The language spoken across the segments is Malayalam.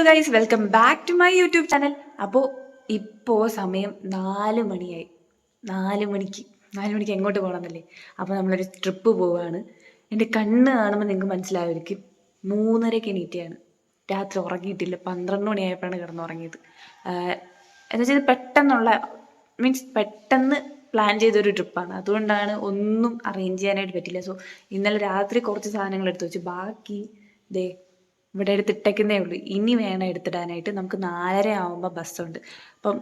Hello guys welcome back to my YouTube channel അപ്പോൾ ഇപ്പോൾ സമയം നാല് മണിയായി. നാല് മണിക്ക്. നാല് മണിക്ക് എങ്ങോട്ട് പോകണമെന്നല്ലേ? അപ്പോൾ നമ്മളൊരു ട്രിപ്പ് പോവുകയാണ് എന്റെ കണ്ണ് കാണുമ്പോൾ നിങ്ങൾക്ക് മനസ്സിലായിരിക്കും മൂന്നരയ്ക്ക് എണീറ്റയാണ്. രാത്രി ഉറങ്ങിയിട്ടില്ല. പന്ത്രണ്ട് മണിയായപ്പോഴാണ് കിടന്നുറങ്ങിയത്. എന്ന് വെച്ചാൽ പെട്ടെന്നുള്ള മീൻസ് പെട്ടെന്ന് പ്ലാൻ ചെയ്തൊരു ട്രിപ്പാണ് അതുകൊണ്ടാണ് ഒന്നും അറേഞ്ച് ചെയ്യാനായിട്ട് പറ്റില്ല. സോ ഇന്നലെ രാത്രി കുറച്ച് സാധനങ്ങൾ എടുത്തു വെച്ചു. ബാക്കി ദേ ഇവിടെ എടുത്തിട്ടേക്കുന്നേ ഉള്ളൂ. ഇനി വേണം എടുത്തിടാനായിട്ട്. നമുക്ക് നാലര ആവുമ്പോൾ ബസ്സുണ്ട്. അപ്പം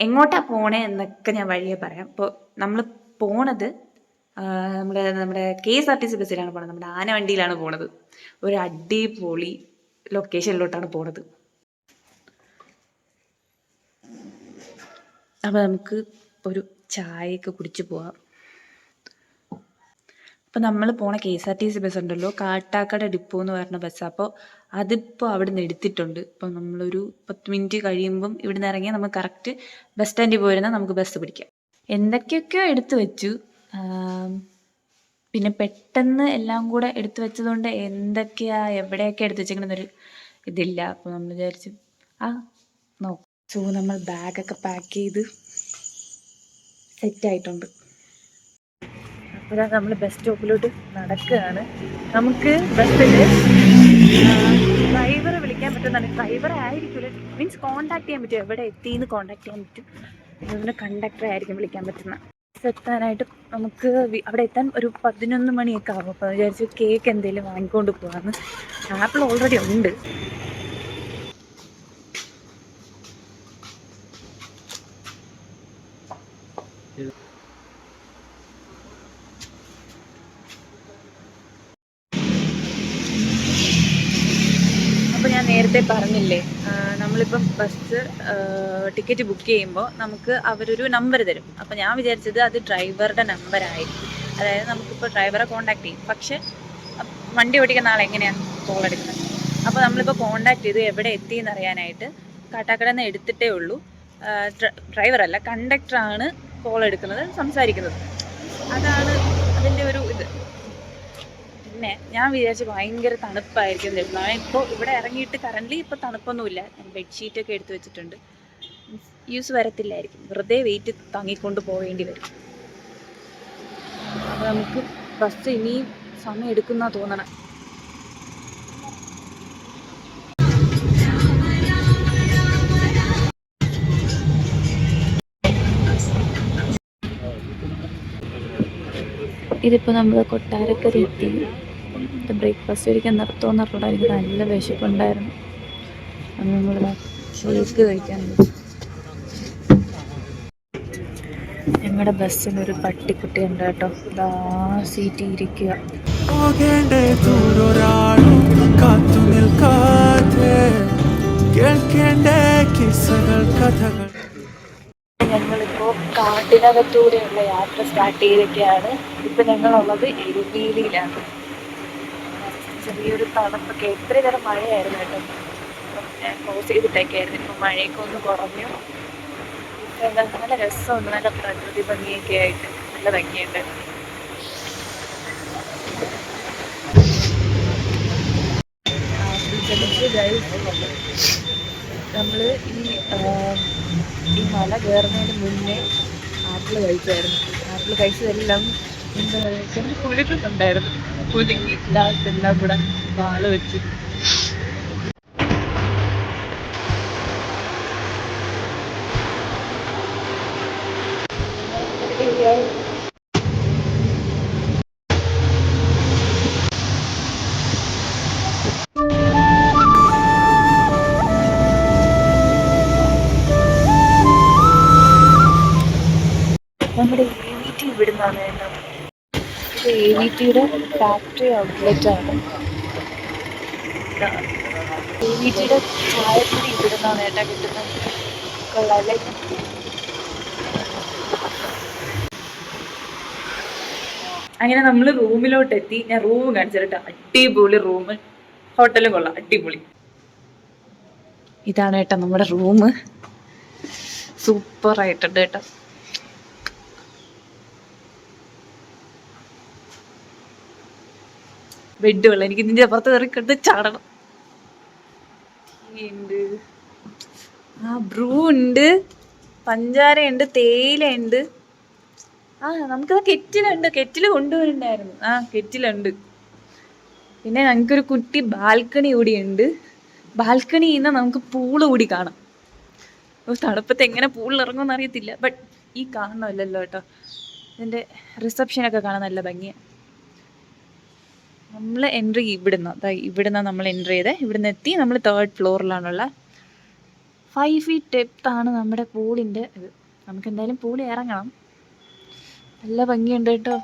എങ്ങോട്ടാ പോണേ എന്നൊക്കെ ഞാൻ വഴിയെ പറയാം. അപ്പോൾ നമ്മൾ പോണത് നമ്മുടെ നമ്മുടെ K S R T C ബസ്സിലാണ് പോണത്. നമ്മുടെ ആന വണ്ടിയിലാണ് പോണത്. ഒരു അടിപൊളി ലൊക്കേഷനിലോട്ടാണ് പോണത്. അപ്പോൾ നമുക്ക് ഒരു ചായയൊക്കെ കുടിച്ച് പോവാം. അപ്പോൾ നമ്മൾ പോണ K S R T C bus ഉണ്ടല്ലോ കാട്ടാക്കട ഡിപ്പോ എന്ന് പറഞ്ഞ ബസ് അപ്പോൾ അതിപ്പോൾ അവിടെ നിന്ന് എടുത്തിട്ടുണ്ട്. ഇപ്പം നമ്മളൊരു പത്ത് മിനിറ്റ് കഴിയുമ്പം ഇവിടെ നിന്ന് ഇറങ്ങിയാൽ നമുക്ക് കറക്റ്റ് ബസ് സ്റ്റാൻഡിൽ പോയിരുന്നാൽ നമുക്ക് ബസ് പിടിക്കാം. എന്തൊക്കെയൊക്കെയോ എടുത്തു വെച്ചു. പിന്നെ പെട്ടെന്ന് എല്ലാം കൂടെ എടുത്തു വെച്ചതുകൊണ്ട് എന്തൊക്കെയാ എവിടെയൊക്കെ എടുത്തു വെച്ചേക്കണമെന്നൊരു ഇതില്ല. അപ്പോൾ നമ്മൾ വിചാരിച്ചു ആ നോക്കൂ. സോ നമ്മൾ ബാഗൊക്കെ പാക്ക് ചെയ്ത് സെറ്റായിട്ടുണ്ട് അപ്പോൾ നമ്മൾ ബസ് സ്റ്റോപ്പിലോട്ട് നടക്കുകയാണ് നമുക്ക് ബസ്സിൽ ഡ്രൈവറെ വിളിക്കാൻ പറ്റുന്നതാണ്. ഡ്രൈവർ ആയിരിക്കില്ല മീൻസ് കോണ്ടാക്ട് ചെയ്യാൻ പറ്റും എവിടെ എത്തി എന്ന് കോണ്ടാക്ട് ചെയ്യാൻ പറ്റും? അതുപോലെ കണ്ടക്ടറെ ആയിരിക്കും വിളിക്കാൻ പറ്റുന്ന എത്താനായിട്ട് നമുക്ക് അവിടെ എത്താൻ ഒരു പതിനൊന്ന് മണിയൊക്കെ ആവും. അപ്പോൾ വിചാരിച്ചു കേക്ക് എന്തെങ്കിലും വാങ്ങിക്കൊണ്ട് പോകാമെന്ന് ആപ്പിൾ ഓൾറെഡി ഉണ്ട് അപ്പോൾ ഞാൻ ആ, നമ്മളിപ്പം ബസ് ടിക്കറ്റ് ബുക്ക് ചെയ്യുമ്പോൾ നമുക്ക് അവരൊരു നമ്പർ തരും. അപ്പോൾ ഞാൻ വിചാരിച്ചത് അത് ഡ്രൈവറുടെ നമ്പർ ആയിരിക്കും. അതായത് നമുക്കിപ്പോൾ ഡ്രൈവറെ കോൺടാക്ട് ചെയ്യും. പക്ഷേ വണ്ടി ഓടിക്കുന്ന ആൾ എങ്ങനെയാണ് കോൾ എടുക്കുന്നത്? അപ്പോൾ നമ്മളിപ്പോൾ കോൺടാക്ട് ചെയ്ത് എവിടെ എത്തി എന്നറിയാനായിട്ട് കാട്ടാക്കട നിന്ന് എടുത്തിട്ടേ ഉള്ളൂ. ഡ്രൈവറല്ല കണ്ടക്ടറാണ് കോൾ എടുക്കുന്നത് സംസാരിക്കുന്നത്. അതാണ് അതിന്റെ ഒരു ഇത്. പിന്നെ ഞാൻ വിചാരിച്ചു ഭയങ്കര തണുപ്പായിരിക്കും. ഞാൻ ഇപ്പോൾ ഇവിടെ ഇറങ്ങിയിട്ട് കറന്റ് ഇപ്പോൾ തണുപ്പൊന്നുമില്ല. ഞാൻ ബെഡ്ഷീറ്റ് ഒക്കെ എടുത്തു വെച്ചിട്ടുണ്ട്. യൂസ് വരത്തില്ലായിരിക്കും. വെറുതെ വെയിറ്റ് താങ്ങിക്കൊണ്ട് പോവേണ്ടി വരും. അപ്പോൾ നമുക്ക് ബസ് ഇനിയും സമയം എടുക്കുന്ന തോന്നണം. ഇതിപ്പോൾ നമ്മൾ കൊട്ടാരക്കര എത്തി. ബ്രേക്ക്ഫാസ്റ്റ് കഴിക്കാൻ നിർത്തുമെന്ന് പറഞ്ഞിട്ട് എനിക്ക് നല്ല വിശപ്പുണ്ടായിരുന്നു. അന്ന് നമ്മൾ കേക്ക് കഴിക്കാൻ. ഞങ്ങളുടെ ബസ്സിൽ ഒരു പട്ടിക്കുട്ടി ഉണ്ട് കേട്ടോ. ഇതാ സീറ്റ് ഇരിക്കുക. കേൾക്കേണ്ട കഥകൾ. ഞങ്ങളിപ്പോൾ കാട്ടിനകത്തൂടെയുള്ള യാത്ര സ്റ്റാർട്ട് ചെയ്തൊക്കെയാണ് ഇപ്പം ഞങ്ങളുള്ളത് എരുമേലിയിലാണ്. ചെറിയൊരു തണുപ്പൊക്കെ. എത്ര നേരം മഴയായിരുന്നു കേട്ടോ. ഞാൻ ക്ലോസ് ചെയ്തിട്ടൊക്കെയായിരുന്നു. ഇപ്പം മഴയൊക്കെ ഒന്ന് കുറഞ്ഞു. എന്താ നല്ല രസമുണ്ട്. നല്ല പ്രകൃതി ഭംഗിയൊക്കെ ആയിട്ട്. നല്ല ഭംഗിയുണ്ട്. നമ്മൾ ഈ ഈ മല കയറുന്നതിന് മുന്നേ ആപ്പിൾ കഴിച്ചായിരുന്നു. ആപ്പിൾ കഴിച്ചതെല്ലാം എന്താ പറയുക കുലുക്കുന്നുണ്ടായിരുന്നു കുലുങ്ങി ലാസ്റ്റ് എല്ലാം കൂടെ വാൾ വെച്ച് ഇത് എ വി ടിയുടെ ഫാക്ടറി ഔട്ട്ലെറ്റ് ആണ്. എ വി ടിയുടെ ചായപ്പൊടി ഇവിടെ നിന്നാണ് ഏട്ടാ കിട്ടുന്നത്. കൊള്ളാല്ലേ? അങ്ങനെ നമ്മൾ റൂമിലോട്ട് എത്തി ഞാൻ റൂം കാണിച്ചിട്ട് അടിപൊളി റൂം. ഹോട്ടലും കൊള്ളാം. അടിപൊളി. ഇതാണ് ഏട്ടാ നമ്മുടെ റൂം. സൂപ്പറായിട്ടുണ്ട് കേട്ടോ ബെഡ് വെള്ളം എനിക്ക് ഇതിന്റെ അപ്പുറത്ത് കയറി കിടന്ന് ചാടണം. ഉണ്ട് ആ ബ്രൂ ഉണ്ട്. പഞ്ചാരയുണ്ട്. തേയിലയുണ്ട്. ആ നമുക്കത് കെറ്റിലുണ്ട്. കെറ്റിൽ കൊണ്ടുവരണ്ടായിരുന്നു ആ കെറ്റിലുണ്ട്. പിന്നെ ഞങ്ങൾക്കൊരു കുട്ടി ബാൽക്കണി കൂടി ഉണ്ട് ബാൽക്കണിയിൽ നിന്ന് നമുക്ക് പൂൾ കൂടി കാണാം. തണുപ്പത്ത് എങ്ങനെ പൂളിൽ ഇറങ്ങുമെന്ന് അറിയത്തില്ല. ബട്ട് ഈ കാണണമല്ലല്ലോ കേട്ടോ. ഇതിന്റെ റിസപ്ഷനൊക്കെ കാണാൻ നല്ല ഭംഗിയാണ് നമ്മൾ എൻട്രി ഇവിടുന്ന് അതായത് ഇവിടുന്ന് നമ്മൾ എൻട്രി ചെയ്ത്. ഇവിടുന്ന് എത്തി നമ്മൾ തേർഡ് ഫ്ലോറിലാണുള്ള ഫൈവ് ഫീറ്റ് ഡെപ്ത് ആണ് നമ്മുടെ പൂളിന്റെ ഇത്. നമുക്ക് എന്തായാലും പൂളി ഇറങ്ങണം. നല്ല ഭംഗിയുണ്ട് കേട്ടോ.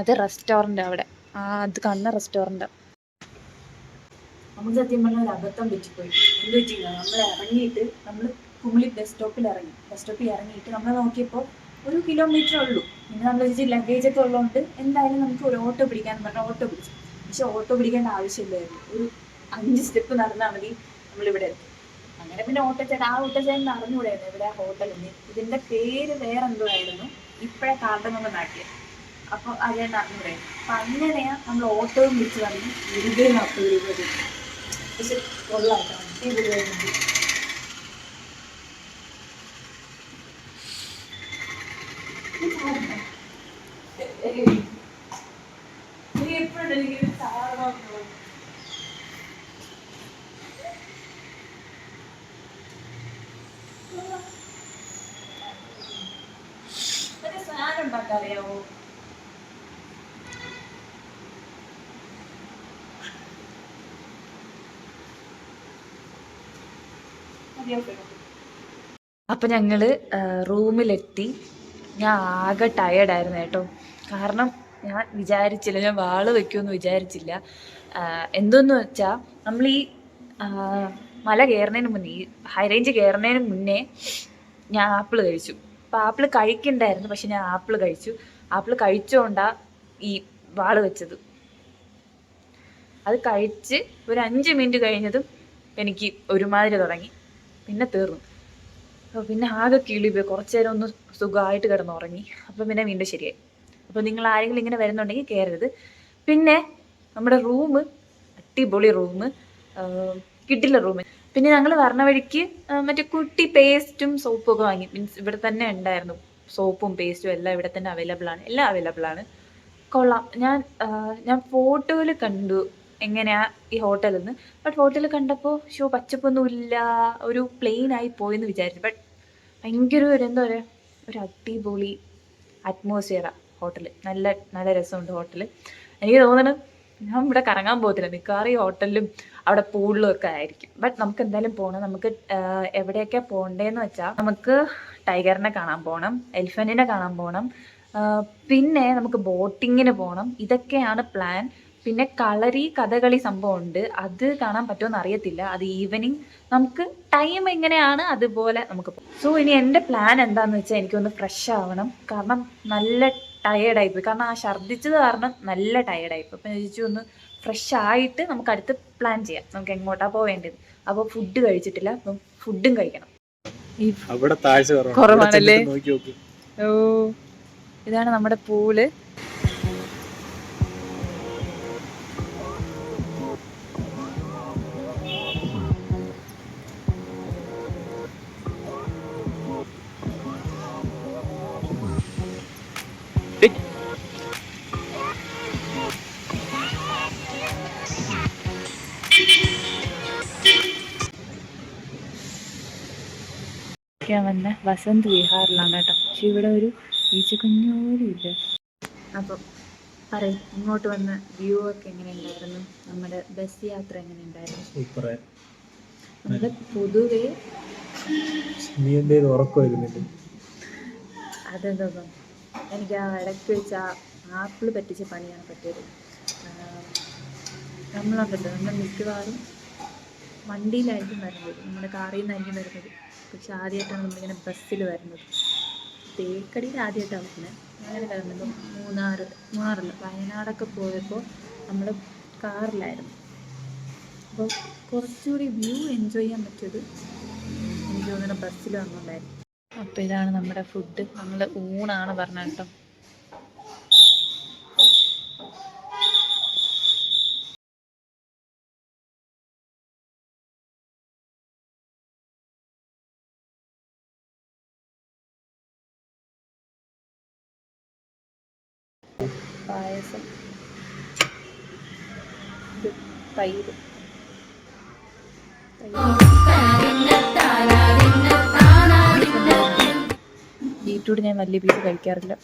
അത് റെസ്റ്റോറന്റ് അവിടെ. ആ അത് കാണുന്ന റെസ്റ്റോറന്റ് നമുക്ക് സത്യം പറഞ്ഞാൽ ഒരു അബദ്ധം പറ്റിപ്പോയി. എന്ത് നമ്മൾ ഇറങ്ങിയിട്ട് നമ്മൾ കുമിളി ബസ് സ്റ്റോപ്പിൽ ഇറങ്ങി. ബസ് സ്റ്റോപ്പിൽ ഇറങ്ങിയിട്ട് നമ്മൾ നോക്കിയപ്പോൾ ഒരു കിലോമീറ്റർ ഉള്ളൂ. പിന്നെ നമ്മൾ വെച്ച് ലഗേജ് ഒക്കെ ഉള്ളതുകൊണ്ട് എന്തായാലും നമുക്ക് ഒരു ഓട്ടോ പിടിക്കാൻ പറഞ്ഞാൽ ഓട്ടോ പിടിച്ചു. പക്ഷെ ഓട്ടോ പിടിക്കേണ്ട ആവശ്യമില്ലായിരുന്നു. ഒരു അഞ്ച് സ്റ്റെപ്പ് നടന്നാൽ മതി നമ്മളിവിടെ എത്തും. അങ്ങനെ പിന്നെ ഓട്ടോ ചേട്ടൻ ആ ഓട്ടോ ചേട്ടൻ അറിഞ്ഞുകൂടായിരുന്നു ഇവിടെ ഹോട്ടലിന് ഇതിന്റെ പേര് വേറെ എന്തോ ആയിരുന്നു. ഇപ്പഴേ കാർഡ് നമ്മൾ നാട്ടിയത് അപ്പോൾ അതേണ്ട അറിഞ്ഞുകൂടായിരുന്നു അപ്പൊ അങ്ങനെയാ നമ്മൾ ഓട്ടോയും വിളിച്ച് പറഞ്ഞു ഇരുപത് നാൽപ്പത് രൂപ പക്ഷെ കൊള്ളാം. കേട്ടോ. അടിപൊളിയായിരുന്നു നീ എപ്പോഴും എനിക്ക് സാധനം മറ്റേ സാധനം ഉണ്ടാക്കാൻ അറിയാവോ അപ്പൊ ഞങ്ങൾ ആ, റൂമിലെത്തി. ഞാൻ ആകെ ടയേർഡായിരുന്നു കേട്ടോ. കാരണം ഞാൻ വിചാരിച്ചില്ല ഞാൻ വാൾ വെക്കുമെന്ന് വിചാരിച്ചില്ല. എന്തെന്ന് വെച്ചാൽ നമ്മൾ ഈ മല കയറുന്നതിന് മുന്നേ ഈ ഹൈ റേഞ്ച് കയറുന്നതിന് മുന്നേ ഞാൻ ആപ്പിൾ കഴിച്ചു. അപ്പം ആപ്പിൾ കഴിക്കണ്ടായിരുന്നു പക്ഷെ ഞാൻ ആപ്പിൾ കഴിച്ചു. ആപ്പിൾ കഴിച്ചുകൊണ്ടാ ഈ വാൾ വെച്ചത്. അത് കഴിച്ച് ഒരു അഞ്ച് മിനിറ്റ് കഴിഞ്ഞതും എനിക്ക് ഒരുമാതിരി തുടങ്ങി. പിന്നെ തീർന്നു. അപ്പോൾ പിന്നെ ആകെ കിളി പോയി കുറച്ച് നേരം ഒന്ന് സുഖമായിട്ട് കിടന്നുറങ്ങി. അപ്പം പിന്നെ വീണ്ടും ശരിയായി. അപ്പോൾ നിങ്ങൾ ആരെങ്കിലും ഇങ്ങനെ വരുന്നുണ്ടെങ്കിൽ കയറരുത് പിന്നെ നമ്മുടെ റൂം അടിപൊളി റൂം കിട്ടില്ല റൂം പിന്നെ ഞങ്ങൾ വരണ വഴിക്ക് മറ്റേ കുട്ടി പേസ്റ്റും സോപ്പും ഒക്കെ വാങ്ങി. മീൻസ് ഇവിടെ തന്നെ ഉണ്ടായിരുന്നു. സോപ്പും പേസ്റ്റും എല്ലാം ഇവിടെ തന്നെ അവൈലബിൾ ആണ്. എല്ലാം അവൈലബിൾ ആണ്. കൊള്ളാം. ഞാൻ ഞാൻ ഫോട്ടോയിൽ കണ്ടു. എങ്ങനെയാ ഈ ഹോട്ടലിൽ നിന്ന് ബട്ട് ഹോട്ടലിൽ കണ്ടപ്പോൾ ഷോ പച്ചപ്പൊന്നും ഇല്ല. ഒരു പ്ലെയിൻ ആയി പോയെന്ന് വിചാരിച്ചു. ബട്ട് ഭയങ്കര ഒരു എന്താ പറയുക ഒരു അടിപൊളി അറ്റ്മോസ്ഫിയറാണ് ഹോട്ടൽ നല്ല നല്ല രസമുണ്ട് ഹോട്ടൽ എനിക്ക് തോന്നുന്നത് ഞാൻ ഇവിടെ കറങ്ങാൻ പോകത്തില്ല. മിക്കവാറും ഈ ഹോട്ടലിലും അവിടെ പൂളിലും ഒക്കെ ആയിരിക്കും. ബട്ട് നമുക്ക് എന്തായാലും പോകണം നമുക്ക് എവിടെയൊക്കെ പോകണ്ടേന്ന് വെച്ചാൽ നമുക്ക് ടൈഗറിനെ കാണാൻ പോകണം എലിഫന്റിനെ കാണാൻ പോകണം പിന്നെ നമുക്ക് ബോട്ടിങ്ങിന് പോകണം ഇതൊക്കെയാണ് പ്ലാൻ പിന്നെ കളരി കഥകളി സംഭവം ഉണ്ട് അത് കാണാൻ പറ്റുമെന്ന് അറിയത്തില്ല. അത് ഈവനിങ് നമുക്ക് ടൈം എങ്ങനെയാണ് അതുപോലെ നമുക്ക് സോ ഇനി എന്റെ പ്ലാൻ എന്താണെന്ന് വെച്ചാൽ എനിക്കൊന്ന് ഫ്രഷ് ആവണം. കാരണം നല്ല ടയേർഡായിപ്പോയി കാരണം ആ ഛർദ്ദിച്ചത് കാരണം നല്ല ടയേർഡായിപ്പോയി അപ്പം ചോദിച്ചു ഒന്ന് ഫ്രഷ് ആയിട്ട് നമുക്ക് അടുത്ത് പ്ലാൻ ചെയ്യാം. നമുക്ക് എങ്ങോട്ടാ പോവേണ്ടത്? അപ്പോൾ ഫുഡ് കഴിച്ചിട്ടില്ല. അപ്പം ഫുഡും കഴിക്കണം. കുറവാണല്ലേ? ഓ ഇതാണ് നമ്മുടെ പൂൾ വന്ന വസന്ത് വിഹാറിലാണ് കേട്ടോ. പക്ഷെ ഇവിടെ ഒരു ഈച്ചക്കുഞ്ഞോലും ഇല്ല. അപ്പം പറയും ഇങ്ങോട്ട് വന്ന വ്യൂ ഒക്കെ എങ്ങനെ ഉണ്ടായിരുന്നു നമ്മുടെ ബസ് യാത്ര എങ്ങനെ ഉണ്ടായിരുന്നു നമ്മുടെ പൊതുവെ നീ എന്തേ ഉറക്കം വരുന്നില്ല അതെന്തോ എനിക്ക് ആ ഇടയ്ക്ക് വെച്ച് ആ ആപ്പിൾ പറ്റിച്ച പണിയാണ് പറ്റിയത്. നമ്മളുണ്ടല്ലോ നമ്മൾ മിക്കവാറും വണ്ടിയിലായിരിക്കും വരുന്നത്. നമ്മുടെ കാറിൽ നിന്നായിരിക്കും വരുന്നത്. പക്ഷെ ആദ്യമായിട്ടാണ് നമ്മളിങ്ങനെ ബസ്സിൽ വരുന്നത്. തേക്കടിയിൽ ആദ്യമായിട്ടാണ് വരുന്നത്. അങ്ങനെ വരുന്നത് മൂന്നാർ മൂന്നാറിൽ വയനാടൊക്കെ പോയപ്പോൾ നമ്മൾ കാറിലായിരുന്നു. അപ്പോൾ കുറച്ചുകൂടി വ്യൂ എൻജോയ് ചെയ്യാൻ പറ്റിയത് എനിക്ക് തോന്നുന്നു ബസ്സിൽ വന്നുകൊണ്ടായിരുന്നു അപ്പോൾ ഇതാണ് നമ്മുടെ ഫുഡ്. നമ്മൾ ഊണാണ് പറഞ്ഞത് കേട്ടോ. പായസം. തൈര്. ബീറ്റ്റൂട്ട് ഞാൻ വലിയ പീസ് കഴിക്കാറില്ല.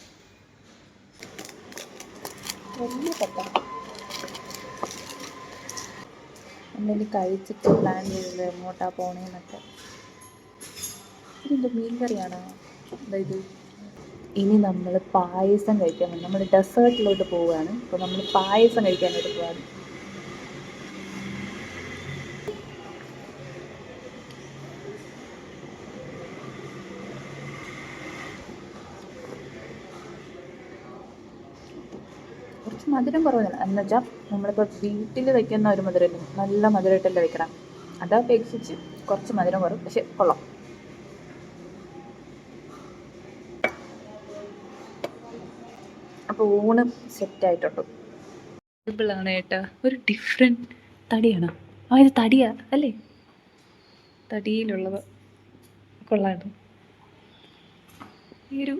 എന്തെങ്കിലും കഴിച്ചിട്ട് പ്ലാൻ ചെയ്തത് എങ്ങോട്ടാ പോണേന്നൊക്കെ. ഇതെന്തോ മീൻ കറിയാണോ അതായത് ഇനി നമ്മൾ പായസം കഴിക്കാൻ വേണ്ടി നമ്മൾ ഡെസേർട്ടിലോട്ട് പോവുകയാണ്. അപ്പോൾ നമ്മൾ പായസം കഴിക്കാനായിട്ട് പോവാണ്. കുറച്ച് മധുരം കുറവാണ് എന്ന് വെച്ചാൽ നമ്മളിപ്പോൾ വീട്ടിൽ വെക്കുന്ന ഒരു മധുരമല്ലേ നല്ല മധുരമായിട്ടല്ലേ വെക്കണം. അതപേക്ഷിച്ച് കുറച്ച് മധുരം കുറവ്. പക്ഷെ കൊള്ളാം. ഊണ് സെറ്റ് ആയിട്ടുണ്ട്. ഒരു ഡിഫറെന്റ് തടിയാണ്. ആ ഇത് തടിയാ അല്ലേ? തടിയിലുള്ളത് കൊള്ളാണ് ഈ ഒരു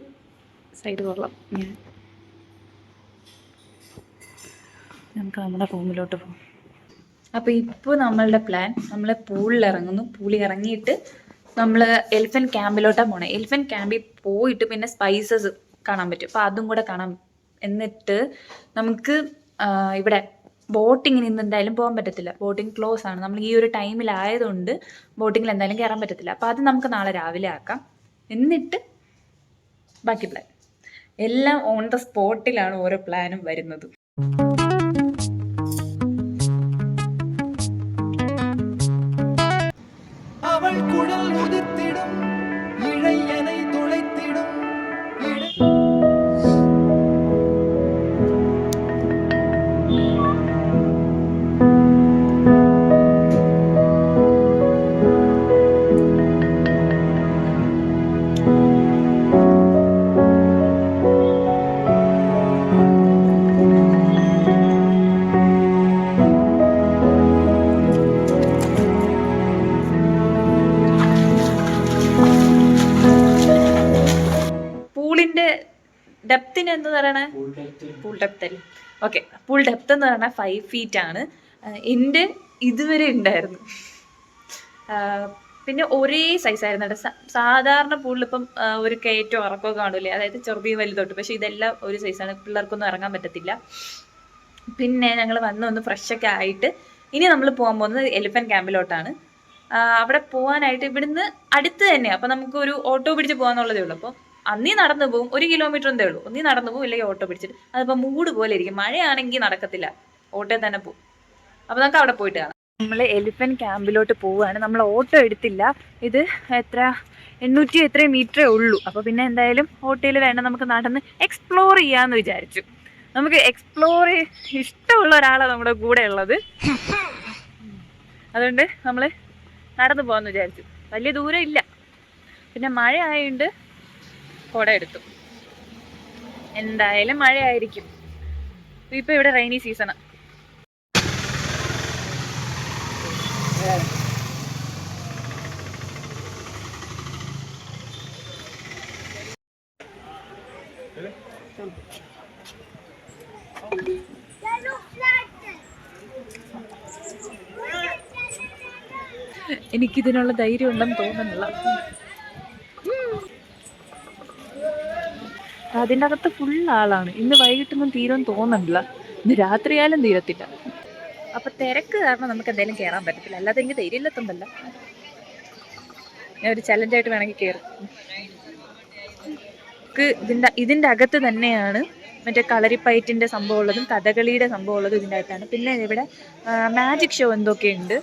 സൈഡ് കൊള്ളാം ഞാൻ. നമുക്ക് നമ്മുടെ റൂമിലോട്ട് പോകാം അപ്പോൾ ഇപ്പോൾ നമ്മളുടെ പ്ലാൻ നമ്മൾ പൂളിൽ ഇറങ്ങുന്നു. പൂളിൽ ഇറങ്ങിയിട്ട് നമ്മൾ എലിഫൻ ക്യാമ്പിലോട്ടാണ് പോണേ. എലിഫൻ ക്യാമ്പിൽ പോയിട്ട് പിന്നെ സ്പൈസസ് കാണാൻ പറ്റും. അപ്പോൾ അതും കൂടെ കാണാം എന്നിട്ട് നമുക്ക് ഇവിടെ ബോട്ടിങ്ങിന് ഇന്ന് എന്തായാലും പോകാൻ പറ്റത്തില്ല. ബോട്ടിംഗ് ക്ലോസ് ആണ്. നമ്മൾ ഈ ഒരു ടൈമിലായതുകൊണ്ട് ബോട്ടിങ്ങിൽ എന്തായാലും കയറാൻ പറ്റത്തില്ല. അപ്പോൾ അത് നമുക്ക് നാളെ രാവിലെ ആക്കാം. എന്നിട്ട് ബാക്കി പ്ലാൻ എല്ലാം ഓൺ ദ സ്പോട്ടിലാണ് ഓരോ പ്ലാനും വരുന്നത്. പൂൾ ഡെപ്ത് അല്ലേ? ഓക്കെ പൂൾ ഡെപ്ത് എന്ന് പറഞ്ഞാൽ ഫൈവ് ഫീറ്റ് ആണ്. എന്റെ ഇതുവരെ ഉണ്ടായിരുന്നു പിന്നെ ഒരേ സൈസ് ആയിരുന്നു കേട്ടോ. സാധാരണ പൂളിൽ ഇപ്പം ഒരു കയറ്റോ ഇറക്കോ കാണൂലേ അതായത് ചെറുതും വലുതോട്ട് പക്ഷെ ഇതെല്ലാം ഒരു സൈസാണ് പിള്ളേർക്കൊന്നും ഇറങ്ങാൻ പറ്റത്തില്ല. പിന്നെ ഞങ്ങൾ വന്ന് ഒന്ന് ഫ്രഷൊക്കെ ആയിട്ട് ഇനി നമ്മൾ പോകാൻ പോകുന്നത് എലിഫന്റ് ക്യാമ്പിലോട്ടാണ് അവിടെ പോകാനായിട്ട് ഇവിടുന്ന് അടുത്ത് തന്നെയാണ് അപ്പം നമുക്ക് ഒരു ഓട്ടോ പിടിച്ച് പോകാന്നുള്ളതേ ഉള്ളൂ. അപ്പം അന്നീ നടന്നു പോകും ഒരു കിലോമീറ്റർ എന്തേ ഉള്ളൂ. ഒന്നീ നടന്നു പോകും ഇല്ലെങ്കിൽ ഓട്ടോ പിടിച്ചിട്ട്. അതിപ്പോൾ മൂട് പോലെ ഇരിക്കും. മഴയാണെങ്കിൽ നടക്കത്തില്ല. ഓട്ടോയിൽ തന്നെ പോകും അപ്പോൾ നമുക്ക് അവിടെ പോയിട്ട് കാണാം. നമ്മൾ എലിഫന്റ് ക്യാമ്പിലോട്ട് പോവുകയാണ്. നമ്മൾ ഓട്ടോ എടുത്തില്ല. ഇത് എത്ര? എണ്ണൂറ്റി എത്രയും മീറ്ററേ ഉള്ളൂ. അപ്പോൾ പിന്നെ എന്തായാലും ഓട്ടോയിൽ വേണ്ട നമുക്ക് നടന്ന് എക്സ്പ്ലോർ ചെയ്യാമെന്ന് വിചാരിച്ചു. നമുക്ക് എക്സ്പ്ലോർ ഇഷ്ടമുള്ള ഒരാളാണ് നമ്മുടെ കൂടെ ഉള്ളത്. അതുകൊണ്ട് നമ്മൾ നടന്നു പോകാമെന്ന് വിചാരിച്ചു. വലിയ ദൂരം ഇല്ല. പിന്നെ മഴ ആയതുകൊണ്ട് കുട എടുത്തു എന്തായാലും മഴയായിരിക്കും. ഇപ്പൊ ഇവിടെ റെയിനി സീസണ് എനിക്കിതിനുള്ള ധൈര്യം ഉണ്ടെന്ന് തോന്നുന്നില്ല. അതിന്റെ അകത്ത് ഫുൾ ആളാണ്. ഇന്ന് വൈകിട്ടൊന്നും തീരുമെന്ന് തോന്നുന്നില്ല. ഇന്ന് രാത്രിയായാലും തീരത്തില്ല. അപ്പൊ തിരക്ക് കാരണം നമുക്ക് എന്തായാലും കയറാൻ പറ്റത്തില്ല. അല്ലാതെ എനിക്ക് ധൈര്യം ഇല്ലാത്തതല്ല ഞാൻ ഒരു ചലഞ്ചായിട്ട് വേണമെങ്കിൽ കയറും നമുക്ക് ഇതിന്റെ ഇതിന്റെ അകത്ത് തന്നെയാണ് മറ്റേ കളരിപ്പയറ്റിന്റെ സംഭവം ഉള്ളതും കഥകളിയുടെ സംഭവം ഉള്ളതും ഇതിന്റെ അകത്താണ് പിന്നെ ഇവിടെ മാജിക് ഷോ എന്തൊക്കെയുണ്ട്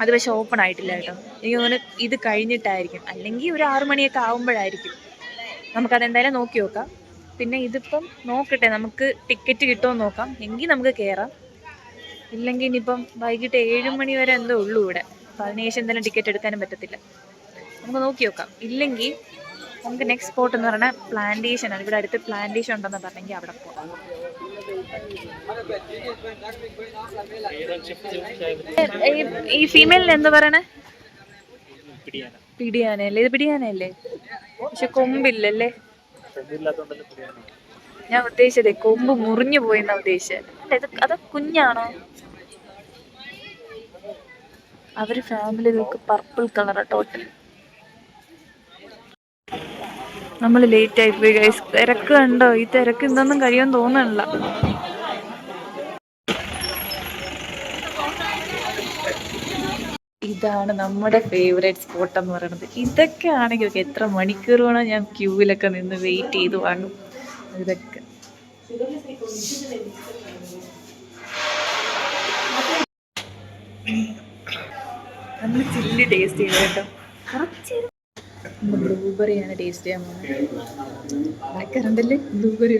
അത് പക്ഷേ ഓപ്പൺ ആയിട്ടില്ല കേട്ടോ. എനിക്ക് തോന്നുന്നു ഇത് കഴിഞ്ഞിട്ടായിരിക്കും. അല്ലെങ്കിൽ ഒരു ആറു മണിയൊക്കെ ആവുമ്പോഴായിരിക്കും. നമുക്കതെന്തായാലും നോക്കി നോക്കാം പിന്നെ ഇതിപ്പം നോക്കട്ടെ നമുക്ക് ടിക്കറ്റ് കിട്ടുമോ നോക്കാം. എങ്കിൽ നമുക്ക് കയറാം ഇല്ലെങ്കിൽ ഇനിയിപ്പം വൈകിട്ട് ഏഴ് മണി വരെ എന്തോ ഉള്ളൂ ഇവിടെ. അപ്പം അതിനുശേഷം എന്തായാലും ടിക്കറ്റ് എടുക്കാനും പറ്റത്തില്ല. നമുക്ക് നോക്കി നോക്കാം ഇല്ലെങ്കിൽ നമുക്ക് നെക്സ്റ്റ് സ്പോട്ട് എന്ന് പറഞ്ഞാൽ പ്ലാന്റേഷൻ ആണ്. ഇവിടെ അടുത്ത് പ്ലാന്റേഷൻ ഉണ്ടെന്ന് പറഞ്ഞെങ്കിൽ അവിടെ പോകാം. ഈ ഫീമെയിലിന് എന്താ പറയണേ? പിടിയാനല്ലേ ഇത് പിടിയാനല്ലേ പക്ഷെ കൊമ്പില്ലല്ലേ? ഞാൻ ഉദ്ദേശിച്ചത് കൊമ്പ് മുറിഞ്ഞു പോയെന്നാ ഉദ്ദേശിച്ചത് അത് കുഞ്ഞാണോ? അവർ ഫാമിലി നോക്ക് പർപ്പിൾ കളർ ടോട്ടൽ നമ്മൾ ലേറ്റ് ആയി പോയി തിരക്ക് കണ്ടോ? ഈ തിരക്ക് ഇന്നൊന്നും കഴിയാൻ തോന്നണില്ല ഇതാണ് നമ്മുടെ ഫേവറേറ്റ് സ്പോട്ട് എന്ന് പറയുന്നത്. ഇതൊക്കെ ആണെങ്കിൽ എത്ര മണിക്കൂർ ഞാൻ ക്യൂവിലൊക്കെ നിന്ന് വെയിറ്റ് ചെയ്ത് വാങ്ങും. ഇതൊക്കെ. നമ്മൾ ചില്ലി ടേസ്റ്റ് ചെയ്ത് കേട്ടോ. കുറച്ച് ബ്ലൂബെറിയാണ് ടേസ്റ്റ് ചെയ്യാൻ പോകുന്നത്. കറണ്ടല്ലേ ബ്ലൂബെറി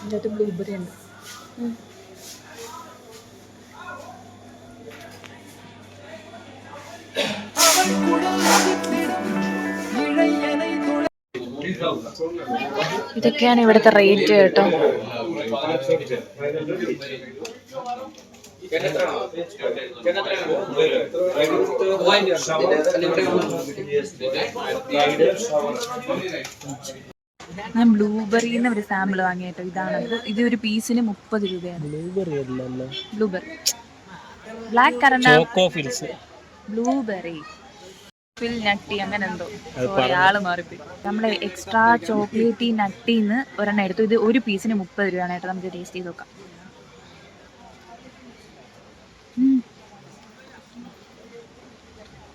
ഇതിനകത്ത് ബ്ലൂബെറി ഉണ്ട്. ഇതൊക്കെയാണ് ഇവിടുത്തെ റേറ്റ് കേട്ടോ. ഞാൻ ബ്ലൂബെറിന്ന് ഒരു സാമ്പിൾ വാങ്ങി കേട്ടോ ഇതാണ്. ഇത് ഒരു പീസിന് മുപ്പത് രൂപയാണ്. ബ്ലൂബെറി അല്ലല്ലോ. Blueberry black currant choco fills blueberry fill nutty അങ്ങനെ എന്തോ. ഒരാൾ മാറിപ്പോയി. നമ്മൾ എക്സ്ട്രാ ചോക്ലേറ്റി നട്ടിന്ന് ഒരെണ്ണം എടുത്തു. ഇത് ഒരു പീസിന് മുപ്പത് രൂപയാണ് കേട്ടോ. നമുക്ക് ടേസ്റ്റ് ചെയ്ത് നോക്കാം.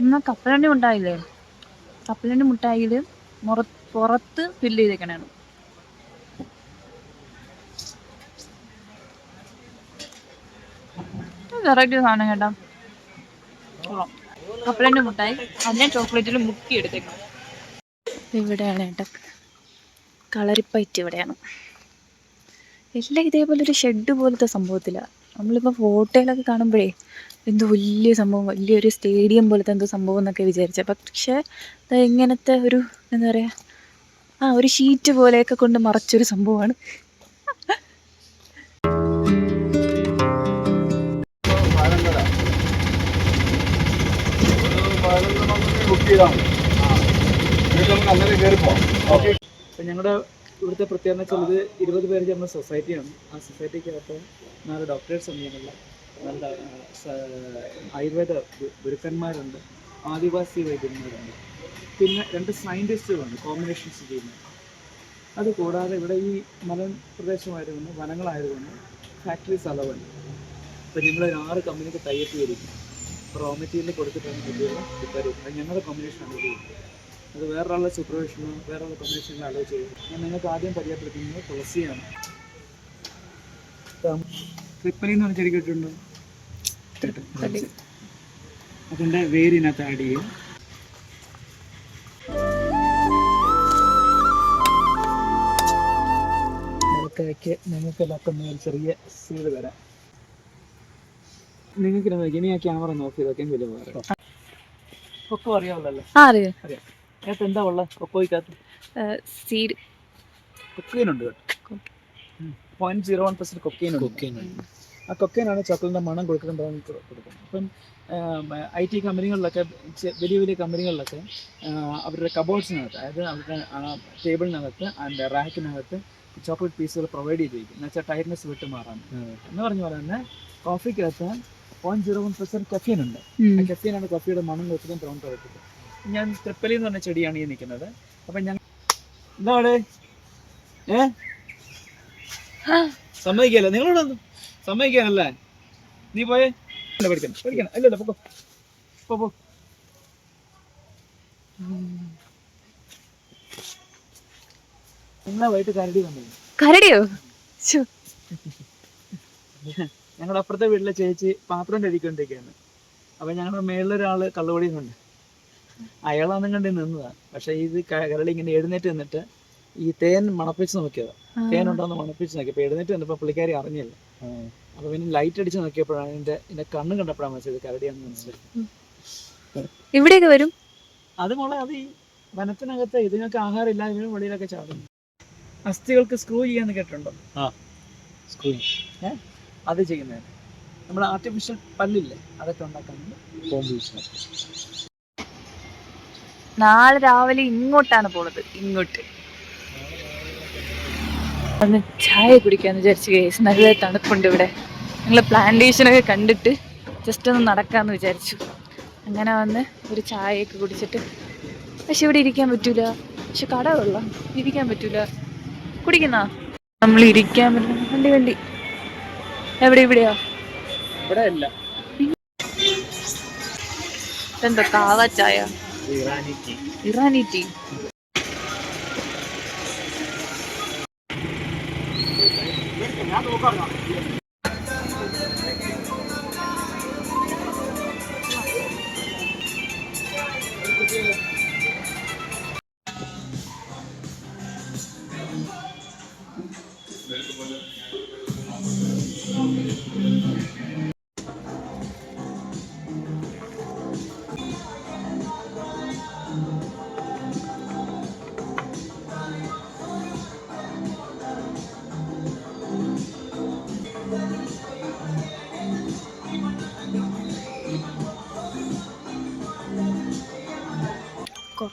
എന്നാ കപ്പലണ്ടി മുട്ടായില്ലേ കപ്പലണ്ടി മുട്ടായിൽ മുറ പുറത്ത് ഫില്ല് ചെയ്തേക്കണേ വെറൈറ്റി സാധനം കേട്ടോ. കപ്പലണ്ടി മുട്ടായി അതിനെ ചോക്ലേറ്റിൽ മുക്കി എടുത്തേക്കണം. ഇവിടെയാണ് കേട്ടോ. കളറിപ്പയറ്റ് ഇവിടെയാണ്. എല്ലാം ഇതേപോലെ ഒരു ഷെഡ് പോലത്തെ സംഭവത്തിലാണ് നമ്മളിപ്പോൾ ഫോട്ടോയിലൊക്കെ കാണുമ്പോഴേ എന്തോ വലിയ സംഭവം വലിയൊരു സ്റ്റേഡിയം പോലത്തെ എന്തോ സംഭവം എന്നൊക്കെ വിചാരിച്ചത് പക്ഷേ ഇങ്ങനത്തെ ഒരു എന്താ പറയുക ആ ഒരു ഷീറ്റ് പോലെയൊക്കെ കൊണ്ട് മറച്ചൊരു സംഭവമാണ്. ഞങ്ങളുടെ ഇവിടുത്തെ പ്രത്യേകത എന്ന് വെച്ചാൽ ഇരുപത് പേര് ചേർന്ന സൊസൈറ്റിയാണ്. ആ സൊസൈറ്റിക്കകത്ത് നാല് ഡോക്ടേഴ്സ് ഉണ്ട് ഞങ്ങൾ നല്ല ആയുർവേദ ഗുരുക്കന്മാരുണ്ട്. ആദിവാസി വൈദ്യന്മാരുണ്ട്. പിന്നെ രണ്ട് സയന്റിസ്റ്റുകളുണ്ട് കോമ്പിനേഷൻസ് ചെയ്യുന്നത്. അത് കൂടാതെ ഇവിടെ ഈ മല പ്രദേശമായതുകൊണ്ട് വനങ്ങളായതുകൊണ്ട് ഫാക്ടറീസ് അളവുണ്ട് അപ്പോൾ ഞങ്ങൾ ആറ് കമ്പനിക്ക് തയ്യപ്പ് ചെയ്തിരിക്കും. റോ മെറ്റീരിയൽ കൊടുത്തിട്ടാണ് കുട്ടികളെ പ്രിപ്പയർ ചെയ്യുന്നത് അത് ഞങ്ങളുടെ കോമ്പിനേഷനാണ് ഇത്. ചെയ്യുന്നത് അത് വേറൊരാളുടെ സൂപ്പർവിഷനോ വേറൊരാളുടെ കോമ്പിനേഷനിൽ അലോ ചെയ്യും. ഞാൻ നിങ്ങൾക്ക് ആദ്യം പരിചയപ്പെടുത്തുന്നത് തുളസിയാണ്. ട്രിപ്പലി എന്ന് പറഞ്ഞ ചെടി കേട്ടിട്ടുണ്ടോ അതിന്റെ വേരിനകത്ത് ആഡ് ചെയ്യും. നമുക്കൊക്കെ നിങ്ങൾക്ക് എല്ലാവർക്കും ഒരു ചെറിയ സീഡ് തരാം നിങ്ങൾക്ക് നോക്കി ഇനി ആ ക്യാമറ നോക്കി ഇതൊക്കെയും വലിയ ഉപകാരം കൊക്കോ അറിയാമല്ലോ ആ അറിയാം. അറിയാം. അതിനകത്ത് എന്താ ഉള്ളത് കൊക്കോയ്ക്കകത്ത് സീഡ് കൊക്കീനുണ്ട് കേട്ടോ. പോയിന്റ് സീറോ വൺ പെർസെന്റ് കൊക്കീനുണ്ട് ആ കൊക്കൈനാണ് ചോക്ലേറ്റിന്റെ മണം കൊടുക്കുന്നത് കൊടുക്കുന്നത്. അപ്പം ഐ ടി കമ്പനികളിലൊക്കെ വലിയ വലിയ കമ്പനികളിലൊക്കെ അവരുടെ കബോർഡ്സിനകത്ത് അതായത് അവരുടെ ടേബിളിനകത്ത് അതിന്റെ റാക്കിനകത്ത് ചോക്ലേറ്റ് പീസുകൾ പ്രൊവൈഡ് ചെയ്തിരിക്കും. എന്ന് വെച്ചാൽ ടയർനെസ് വിട്ട് മാറാൻ. എന്ന് പറഞ്ഞ പോലെ തന്നെ കോഫിക്കകത്ത് point zero one percent caffeine ഉണ്ട്. ആ കഫീനാണ് കോഫിയുടെ മണം വെച്ചതും ബ്രൗൺ കളറിട്ടത് ഞാൻ ട്രിപ്പലി എന്ന് പറഞ്ഞ ചെടിയാണ് ഈ നിൽക്കുന്നത്. അപ്പം ഞാൻ എന്താണ് ഏ? സമ്മതിക്കല്ലേ നിങ്ങളോട് വന്നു സമ്മതിക്കാനല്ലേ നീ പോയേ? പഠിക്കണം. പഠിക്കണം. അല്ലല്ലോ പൊക്കോ. പോ പോ. നിങ്ങളെ വൈകിട്ട് കരടി വന്നത് കരടിയോ? ഞങ്ങൾ ഞങ്ങളുടെ അപ്പുറത്തെ വീട്ടിലെ ചേച്ചി പാത്രം കഴിക്കൊണ്ടിരിക്കുകയാണ് അപ്പൊ ഞങ്ങളുടെ മേളിലൊരാൾ കള്ളുപടിയുന്നുണ്ട് അയാളാന്നും കണ്ടി നിന്നതാ. പക്ഷെ ഇത് കരളി കരടി ഇങ്ങനെ എഴുന്നേറ്റ് നിന്നിട്ട് ഈ തേൻ മണപ്പിച്ച് നോക്കിയതാ. തേൻ ഉണ്ടോന്ന് മണപ്പിച്ച് നോക്കി. അപ്പൊ എഴുന്നേറ്റ് വന്നപ്പോ പുള്ളിക്കാരി അറിഞ്ഞില്ല. അപ്പൊ പിന്നെ ലൈറ്റ് അടിച്ച് നോക്കിയപ്പോഴാണ് എന്റെ എന്റെ കണ്ണ് കണ്ടപ്പോഴാണ് മനസ്സിലായത് കരടിയാണെന്ന് മനസ്സിലായി ഇവിടെയൊക്കെ വരും? അത് മോളെ അത് ഈ വനത്തിനകത്ത് ഇതിനൊക്കെ ആഹാരം ഇല്ല ഇതിനും വെളിയിലൊക്കെ ചാടും അസ്ഥികൾക്ക് സ്ക്രൂ ചെയ്യാന്ന് കേട്ടിട്ടുണ്ടോ? ഏ? അത് ചെയ്യുന്നത് നമ്മൾ ആർട്ടിഫിഷ്യൽ പല്ലില്ലേ? അതൊക്കെ ഉണ്ടാക്കാൻ നാളെ രാവിലെ ഇങ്ങോട്ടാണ് പോണത്. ഇങ്ങോട്ട്. ഒന്ന് ചായ കുടിക്കാന്ന് വിചാരിച്ചു കേസ് നല്ല തണുപ്പുണ്ട് ഇവിടെ. ഞങ്ങൾ പ്ലാന്റേഷനൊക്കെ കണ്ടിട്ട് ജസ്റ്റ് ഒന്ന് നടക്കാന്ന് വിചാരിച്ചു. അങ്ങനെ വന്ന് ഒരു ചായയൊക്കെ കുടിച്ചിട്ട് പക്ഷെ ഇവിടെ ഇരിക്കാൻ പറ്റൂല. പക്ഷെ കട കൊള്ളാം. ഇരിക്കാൻ പറ്റൂല. കുടിക്കുന്ന? നമ്മൾ ഇരിക്കാൻ പറ്റില്ല വണ്ടി വണ്ടി. എവിടെ ഇവിടെയാ? ഇവിടെ അല്ല എന്താ കാവ ചായ? ഇറാനി ടീ. ഇറാനി ടീ.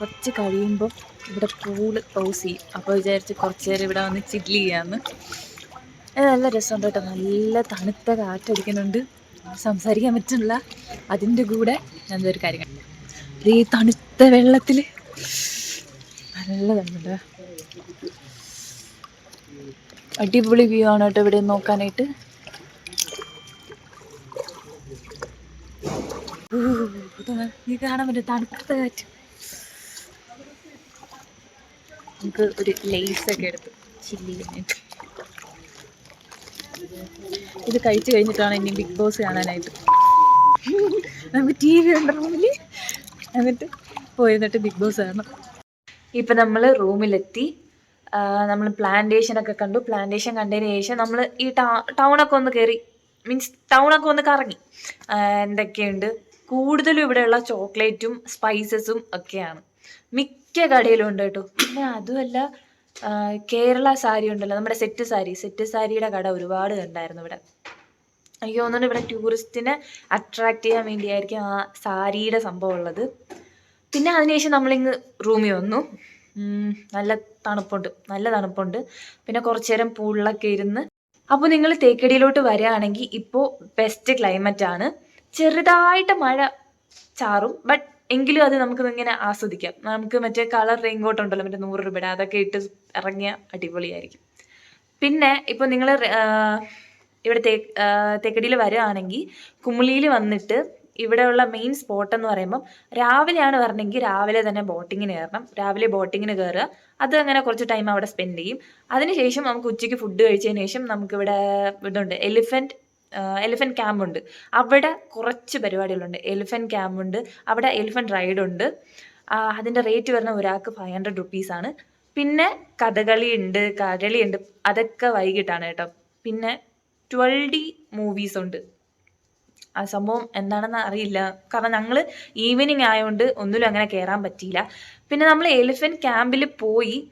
കുറച്ച് കഴിയുമ്പോൾ ഇവിടെ പൂൾ ക്ലോസ് ചെയ്യും. അപ്പോൾ വിചാരിച്ച് കുറച്ച് നേരം ഇവിടെ വന്ന് ചില്ല് ചെയ്യാമെന്ന് അത് നല്ല രസമുണ്ട് കേട്ടോ. നല്ല തണുത്ത കാറ്റടിക്കുന്നുണ്ട്. സംസാരിക്കാൻ പറ്റുന്നില്ല. അതിന്റെ കൂടെ ഞാൻ ഒരു കാര്യം കണ്ടു. ഈ തണുത്ത വെള്ളത്തിൽ നല്ല തണുപ്പുണ്ട്. അടിപൊളി വ്യൂ ആണ് കേട്ടോ ഇവിടെ നോക്കാനായിട്ട്. ഇത് കാണാൻ പറ്റും തണുത്ത കാറ്റ്. നമുക്ക് ഒരു ലേസ് ഒക്കെ എടുത്ത് ചില്ലി ഇത് കഴിച്ചു കഴിഞ്ഞിട്ടാണ് ഇനി ബിഗ് ബോസ് കാണാനായിട്ട്. നമുക്ക് ടി വി ഉണ്ട് റൂമിൽ എന്നിട്ട് പോയിരുന്നിട്ട് ബിഗ് ബോസ് കാണണം. ഇപ്പം നമ്മൾ റൂമിലെത്തി. നമ്മൾ പ്ലാന്റേഷൻ ഒക്കെ കണ്ടു. പ്ലാന്റേഷൻ കണ്ടതിന് ശേഷം നമ്മൾ ഈ ടൗണൊക്കെ ഒന്ന് കയറി മീൻസ് ടൗണൊക്കെ ഒന്ന് കറങ്ങി. എന്തൊക്കെയുണ്ട്? കൂടുതലും ഇവിടെയുള്ള ചോക്ലേറ്റും സ്പൈസസും ഒക്കെയാണ്. മിക്ക കടയിലും ഉണ്ട് കേട്ടോ പിന്നെ അതുമല്ല കേരള സാരി ഉണ്ടല്ലോ നമ്മുടെ സെറ്റ് സാരി. സെറ്റ് സാരിയുടെ കട ഒരുപാട് കണ്ടായിരുന്നു ഇവിടെ. എനിക്ക് ഒന്നുകൊണ്ട് ഇവിടെ ടൂറിസ്റ്റിനെ അട്രാക്ട് ചെയ്യാൻ വേണ്ടിയായിരിക്കും ആ സാരിയുടെ സംഭവം ഉള്ളത്. പിന്നെ അതിനുശേഷം നമ്മളിങ്ങ് റൂമിൽ വന്നു. നല്ല തണുപ്പുണ്ട് നല്ല തണുപ്പുണ്ട്. പിന്നെ കുറച്ചു നേരം പൂളിലൊക്കെ ഇരുന്ന്. അപ്പോൾ നിങ്ങൾ തേക്കടിയിലോട്ട് വരികയാണെങ്കിൽ ഇപ്പോൾ ബെസ്റ്റ് ക്ലൈമറ്റ് ആണ്. ചെറുതായിട്ട് മഴ ചാറും ബട്ട് എങ്കിലും അത് നമുക്ക് ഇങ്ങനെ ആസ്വദിക്കാം. നമുക്ക് മറ്റേ കളർ റെയിൻകോട്ട് ഉണ്ടല്ലോ മറ്റേ നൂറ് രൂപയുടെ അതൊക്കെ ഇട്ട് ഇറങ്ങിയ അടിപൊളിയായിരിക്കും. പിന്നെ ഇപ്പോൾ നിങ്ങൾ ഇവിടെ തേ തേക്കടിയിൽ വരികയാണെങ്കിൽ കുമിളിയിൽ വന്നിട്ട് ഇവിടെയുള്ള മെയിൻ സ്പോട്ട് എന്ന് പറയുമ്പം രാവിലെയാണ് വരണമെങ്കിൽ രാവിലെ തന്നെ ബോട്ടിങ്ങിന് കയറണം. രാവിലെ ബോട്ടിങ്ങിന് കയറുക. അത് അങ്ങനെ കുറച്ച് ടൈം അവിടെ സ്പെൻഡ് ചെയ്യും. അതിനുശേഷം നമുക്ക് ഉച്ചയ്ക്ക് ഫുഡ് കഴിച്ചതിന് ശേഷം നമുക്കിവിടെ ഇതുണ്ട്. എലിഫന്റ് എലിഫന്റ് ക്യാമ്പുണ്ട് അവിടെ കുറച്ച് പരിപാടികളുണ്ട്. എലിഫന്റ് ക്യാമ്പുണ്ട് അവിടെ എലിഫന്റ് റൈഡ് ഉണ്ട്. ആ, അതിന്റെ റേറ്റ് വരുന്ന ഒരാൾക്ക് ഫൈവ് ഹൺഡ്രഡ് റുപ്പീസാണ് പിന്നെ കഥകളി ഉണ്ട് കരളി ഉണ്ട്. അതൊക്കെ വൈകിട്ടാണ് കേട്ടോ. പിന്നെ ട്വൽവ് ഡി മൂവീസ് ഉണ്ട്. ആ സംഭവം എന്താണെന്ന് അറിയില്ല. കാരണം ഞങ്ങൾ ഈവനിങ് ആയതുകൊണ്ട് ഒന്നിലും അങ്ങനെ കയറാൻ പറ്റിയില്ല. പിന്നെ നമ്മൾ എലിഫന്റ് ക്യാമ്പിൽ പോയി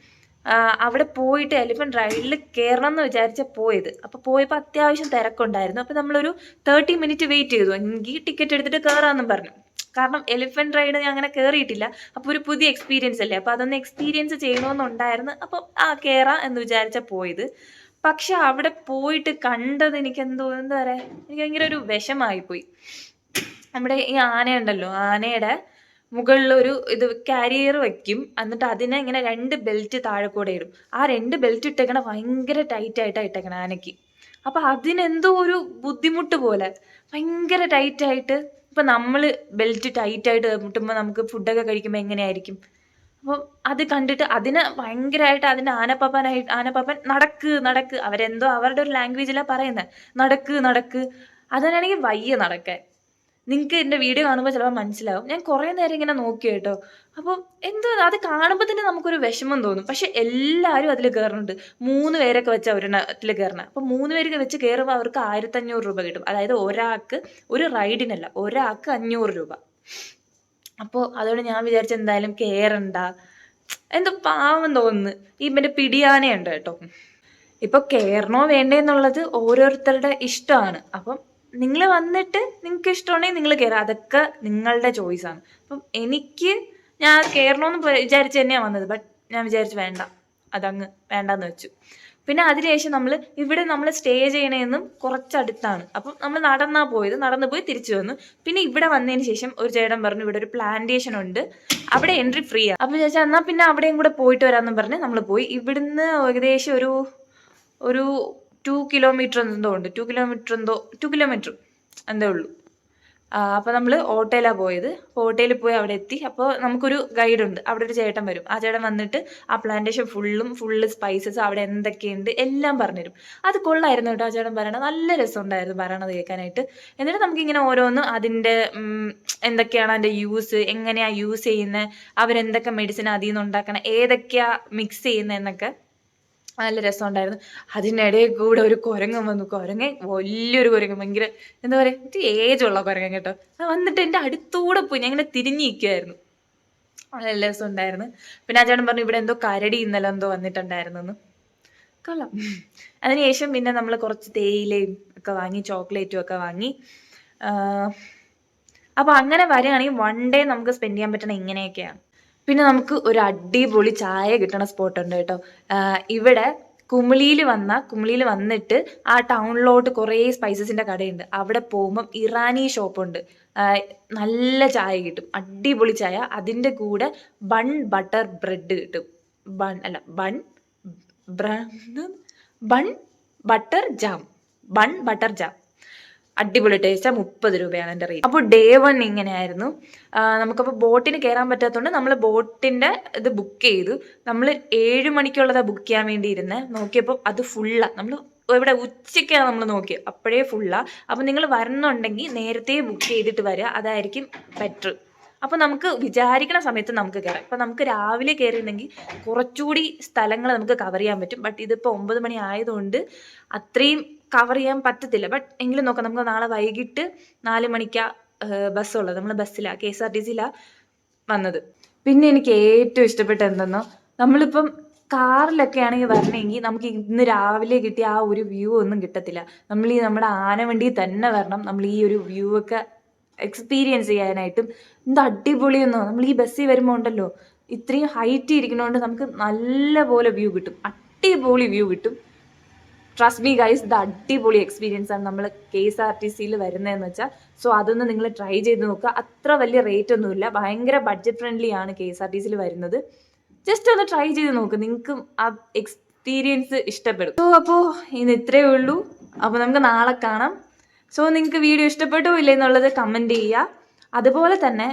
അവിടെ പോയിട്ട് എലിഫന്റ് റൈഡിൽ കയറണം എന്ന് വിചാരിച്ച പോയത്. അപ്പോൾ പോയപ്പോൾ അത്യാവശ്യം തിരക്കുണ്ടായിരുന്നു. അപ്പോൾ നമ്മളൊരു തേർട്ടി മിനിറ്റ് വെയിറ്റ് ചെയ്തു. എങ്കിൽ ടിക്കറ്റ് എടുത്തിട്ട് കയറാമെന്നും പറഞ്ഞു. കാരണം എലിഫന്റ് റൈഡ് ഞാൻ അങ്ങനെ കയറിയിട്ടില്ല അപ്പോൾ ഒരു പുതിയ എക്സ്പീരിയൻസ് അല്ലേ? അപ്പോൾ അതൊന്ന് എക്സ്പീരിയൻസ് ചെയ്യണമെന്നുണ്ടായിരുന്നു അപ്പോൾ ആ കയറാം എന്ന് വിചാരിച്ച പോയത്. പക്ഷെ അവിടെ പോയിട്ട് കണ്ടത് എനിക്ക് എന്തോ എന്താ പറയുക എനിക്ക് ഭയങ്കര ഒരു വിഷമായിപ്പോയി. നമ്മുടെ ഈ ആനയുണ്ടല്ലോ ആനയുടെ മുകളിൽ ഒരു ഇത് കാരിയർ വെക്കും എന്നിട്ട് അതിനെ ഇങ്ങനെ രണ്ട് ബെൽറ്റ് താഴെ കൂടെ ഇടും. ആ രണ്ട് ബെൽറ്റ് ഇട്ടേക്കണ ഭയങ്കര ടൈറ്റ് ആയിട്ടാണ് ഇട്ടേക്കണ ആനയ്ക്ക്. അപ്പൊ അതിനെന്തോ ഒരു ബുദ്ധിമുട്ട് പോലെ. ഭയങ്കര ടൈറ്റ് ആയിട്ട്. ഇപ്പൊ നമ്മൾ ബെൽറ്റ് ടൈറ്റ് ആയിട്ട് മുട്ടുമ്പോൾ നമുക്ക് ഫുഡൊക്കെ കഴിക്കുമ്പോൾ എങ്ങനെയായിരിക്കും? അപ്പം അത് കണ്ടിട്ട് അതിന് ഭയങ്കരമായിട്ട് അതിന് ആനപ്പാപ്പനായിട്ട് ആനപ്പാപ്പൻ നടക്ക് നടക്ക്. അവരെന്തോ അവരുടെ ഒരു ലാംഗ്വേജിലാണ് പറയുന്നത് നടക്ക് നടക്ക്. അതിനാണെങ്കിൽ വയ്യ നടക്കാൻ. നിങ്ങൾക്ക് എന്റെ വീഡിയോ കാണുമ്പോൾ ചിലപ്പോൾ മനസ്സിലാവും. ഞാൻ കുറേ നേരം ഇങ്ങനെ നോക്കി കേട്ടോ. അപ്പോൾ എന്തോ അത് കാണുമ്പോൾ തന്നെ നമുക്കൊരു വിഷമം തോന്നും. പക്ഷെ എല്ലാവരും അതിൽ കയറുന്നുണ്ട് മൂന്ന് പേരൊക്കെ വെച്ച് ഒരെണ്ണത്തിൽ കയറണം അപ്പോൾ മൂന്ന് പേരൊക്കെ വെച്ച് കയറുമ്പോൾ അവർക്ക് ആയിരത്തഞ്ഞൂറ് രൂപ കിട്ടും. അതായത് ഒരാൾക്ക് ഒരു റൈഡിനല്ല ഒരാൾക്ക് അഞ്ഞൂറ് രൂപ. അപ്പോൾ അതുകൊണ്ട് ഞാൻ വിചാരിച്ച എന്തായാലും കയറണ്ട എന്തോ പാവം തോന്നുന്നു. ഈ പിടിയാനേ ഉണ്ട് കേട്ടോ. ഇപ്പോൾ കയറണോ വേണ്ടേ എന്നുള്ളത് ഓരോരുത്തരുടെ ഇഷ്ടമാണ്. അപ്പം നിങ്ങൾ വന്നിട്ട് നിങ്ങൾക്ക് ഇഷ്ടമുണ്ടെങ്കിൽ നിങ്ങൾ കയറുക അതൊക്കെ നിങ്ങളുടെ ചോയ്സാണ് അപ്പം എനിക്ക് ഞാൻ കയറണമെന്ന് വിചാരിച്ച് തന്നെയാണ് വന്നത്. ബട്ട് ഞാൻ വിചാരിച്ചു വേണ്ട. അതങ്ങ് വേണ്ടെന്ന് വെച്ചു. പിന്നെ അതിനുശേഷം നമ്മൾ ഇവിടെ നമ്മൾ സ്റ്റേ ചെയ്യണേന്നും കുറച്ചടുത്താണ്. അപ്പം നമ്മൾ നടന്നാ പോയത്. നടന്നു പോയി തിരിച്ചു വന്നു. പിന്നെ ഇവിടെ വന്നതിന് ശേഷം ഒരു ചേട്ടൻ പറഞ്ഞു ഇവിടെ ഒരു പ്ലാന്റേഷൻ ഉണ്ട്. അവിടെ എൻട്രി ഫ്രീ ആണ് അപ്പം ചേച്ചാ എന്നാൽ പിന്നെ അവിടെയും കൂടെ പോയിട്ട് വരാമെന്നും പറഞ്ഞ് നമ്മൾ പോയി. ഇവിടുന്ന് ഏകദേശം ഒരു ഒരു ടു കിലോമീറ്റർ എന്തോ ഉണ്ട്. ടു കിലോമീറ്റർ എന്തോ ടു കിലോമീറ്റർ എന്തേ ഉള്ളൂ. അപ്പോൾ നമ്മൾ ഓട്ടോയിലാണ് പോയത്. ഓട്ടോയിൽ പോയി അവിടെ എത്തി. അപ്പോൾ നമുക്കൊരു ഗൈഡ് ഉണ്ട്. അവിടെ ഒരു ചേട്ടൻ വരും. ആ ചേട്ടൻ വന്നിട്ട് ആ പ്ലാന്റേഷൻ ഫുള്ളും ഫുള്ള് സ്പൈസസ് അവിടെ എന്തൊക്കെയുണ്ട് എല്ലാം പറഞ്ഞുതരും. അത് കൊള്ളായിരുന്നു കേട്ടോ. ആ ചേട്ടൻ പറയണത് നല്ല രസമുണ്ടായിരുന്നു പറയണത് കേൾക്കാനായിട്ട്. എന്നിട്ട് നമുക്കിങ്ങനെ ഓരോന്ന് അതിന്റെ എന്തൊക്കെയാണ് അതിന്റെ യൂസ് എങ്ങനെയാണ് യൂസ് ചെയ്യുന്നത് അവരെന്തൊക്കെ മെഡിസിൻ അതിൽ നിന്ന് ഉണ്ടാക്കണം ഏതൊക്കെയാണ് മിക്സ് ചെയ്യുന്നത് എന്നൊക്കെ നല്ല രസമുണ്ടായിരുന്നു. അതിനിടയിൽ കൂടെ ഒരു കുരങ്ങൻ വന്നു. കുരങ്ങൻ വലിയൊരു കുരങ്ങൻ ഭയങ്കര എന്താ പറയുക ഏജ് ഏജുള്ള കുരങ്ങൻ കേട്ടോ. അത് വന്നിട്ട് എന്റെ അടുത്തൂടെ പോയി ഞാൻ ഇങ്ങനെ തിരിഞ്ഞു നിൽക്കുമായിരുന്നു നല്ല രസമുണ്ടായിരുന്നു. പിന്നെ ആ ചേട്ടൻ പറഞ്ഞു ഇവിടെ എന്തോ കരടി ഇന്നലെ എന്തോ വന്നിട്ടുണ്ടായിരുന്നു കൊള്ളാം. അതിനുശേഷം പിന്നെ നമ്മൾ കുറച്ച് തേയിലയും ഒക്കെ വാങ്ങി ചോക്ലേറ്റും ഒക്കെ വാങ്ങി. അപ്പോൾ അങ്ങനെ വരികയാണെങ്കിൽ വൺ ഡേ നമുക്ക് സ്പെൻഡ് ചെയ്യാൻ പറ്റണ ഇങ്ങനെയൊക്കെയാണ്. പിന്നെ നമുക്ക് ഒരു അടിപൊളി ചായ കിട്ടണ സ്പോട്ട് ഉണ്ട് കേട്ടോ. ഇവിടെ കുമിളിയിൽ വന്ന കുമിളിയിൽ വന്നിട്ട് ആ ടൗണിലോട്ട് കുറേ സ്പൈസസിന്റെ കടയുണ്ട്. അവിടെ പോകുമ്പം ഇറാനി ഷോപ്പുണ്ട് നല്ല ചായ കിട്ടും. അടിപൊളി ചായ. അതിന്റെ കൂടെ ബൺ ബട്ടർ ബ്രെഡ് കിട്ടും. ബൺ അല്ല bun bun butter jam bun butter jam അടിപൊളി ടേസ്റ്റ് മുപ്പത് രൂപയാണ് എന്റെ റേറ്റ് അപ്പോൾ ഡേ വൺ ഇങ്ങനെയായിരുന്നു. നമുക്കപ്പോൾ ബോട്ടിന് കയറാൻ പറ്റാത്തതുകൊണ്ട് നമ്മൾ ബോട്ടിന്റെ ഇത് ബുക്ക് ചെയ്തു. നമ്മൾ ഏഴ് മണിക്കുള്ളതാണ് ബുക്ക് ചെയ്യാൻ വേണ്ടി ഇരുന്നത് നോക്കിയപ്പോൾ അത് ഫുള്ളാണ് നമ്മൾ ഇവിടെ ഉച്ചയ്ക്കാണ് നമ്മൾ നോക്കിയത് അപ്പോഴേ ഫുള്ളാണ് അപ്പോൾ നിങ്ങൾ വരണമെന്നുണ്ടെങ്കിൽ നേരത്തെ ബുക്ക് ചെയ്തിട്ട് വരിക അതായിരിക്കും ബെറ്റർ അപ്പോൾ നമുക്ക് വിചാരിക്കണ സമയത്ത് നമുക്ക് കയറാം അപ്പോൾ നമുക്ക് രാവിലെ കയറിയിരുന്നെങ്കിൽ കുറച്ചുകൂടി സ്ഥലങ്ങൾ നമുക്ക് കവർ ചെയ്യാൻ പറ്റും. ബട്ട് ഇതിപ്പോൾ ഒമ്പത് മണി ആയതുകൊണ്ട് അത്രയും കവർ ചെയ്യാൻ പറ്റത്തില്ല. ബട്ട് എങ്കിലും നോക്കാം. നമുക്ക് നാളെ വൈകിട്ട് നാല് മണിക്കാ ബസ്സുള്ളത്. നമ്മൾ ബസ്സിലാണ് കെ എസ് ആർ ടി സിയിലാണ് വന്നത്. പിന്നെ എനിക്ക് ഏറ്റവും ഇഷ്ടപ്പെട്ട എന്തെന്നോ നമ്മളിപ്പം കാറിലൊക്കെ ആണെങ്കിൽ വരണമെങ്കിൽ നമുക്ക് ഇന്ന് രാവിലെ കിട്ടിയ ആ ഒരു വ്യൂ ഒന്നും കിട്ടത്തില്ല. നമ്മൾ ഈ നമ്മുടെ ആനവണ്ടി തന്നെ വരണം. നമ്മൾ ഈ ഒരു വ്യൂ ഒക്കെ എക്സ്പീരിയൻസ് ചെയ്യാനായിട്ടും എന്ത് അടിപൊളിയെന്നോ നമ്മൾ ഈ ബസ്സിൽ വരുമ്പോൾ ഉണ്ടല്ലോ ഇത്രയും ഹൈറ്റ് ഇരിക്കുന്നതുകൊണ്ട് നമുക്ക് നല്ല പോലെ വ്യൂ കിട്ടും. അടിപൊളി വ്യൂ കിട്ടും. ട്രസ്റ്റ് മീ ഗൈസ് ഇത് അടിപൊളി എക്സ്പീരിയൻസ് ആണ് നമ്മൾ കെ എസ് ആർ ടി സിയിൽ വരുന്നതെന്ന് വെച്ചാൽ സോ അതൊന്ന് നിങ്ങൾ ട്രൈ ചെയ്ത് നോക്കുക. അത്ര വലിയ റേറ്റ് ഒന്നുമില്ല ഭയങ്കര ബഡ്ജറ്റ് ഫ്രണ്ട്ലി ആണ് കെ എസ് ആർ ടി സിയിൽ വരുന്നത്. ജസ്റ്റ് ഒന്ന് ട്രൈ ചെയ്ത് നോക്കുക നിങ്ങൾക്കും ആ എക്സ്പീരിയൻസ് ഇഷ്ടപ്പെടും. സോ അപ്പോൾ ഇന്ന് ഇത്രയേ ഉള്ളൂ. അപ്പോൾ നമുക്ക് നാളെ കാണാം. സോ നിങ്ങൾക്ക് വീഡിയോ ഇഷ്ടപ്പെട്ടോ ഇല്ലേ എന്നുള്ളത് കമന്റ് ചെയ്യുക. അതുപോലെ തന്നെ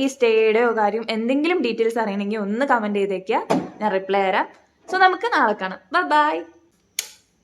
ഈ സ്റ്റേയുടെയോ കാര്യം എന്തെങ്കിലും ഡീറ്റെയിൽസ് അറിയണമെങ്കിൽ ഒന്ന് കമന്റ് ചെയ്തേക്കുക. ഞാൻ റിപ്ലൈ തരാം. സോ നമുക്ക് നാളെ കാണാം. Bye bye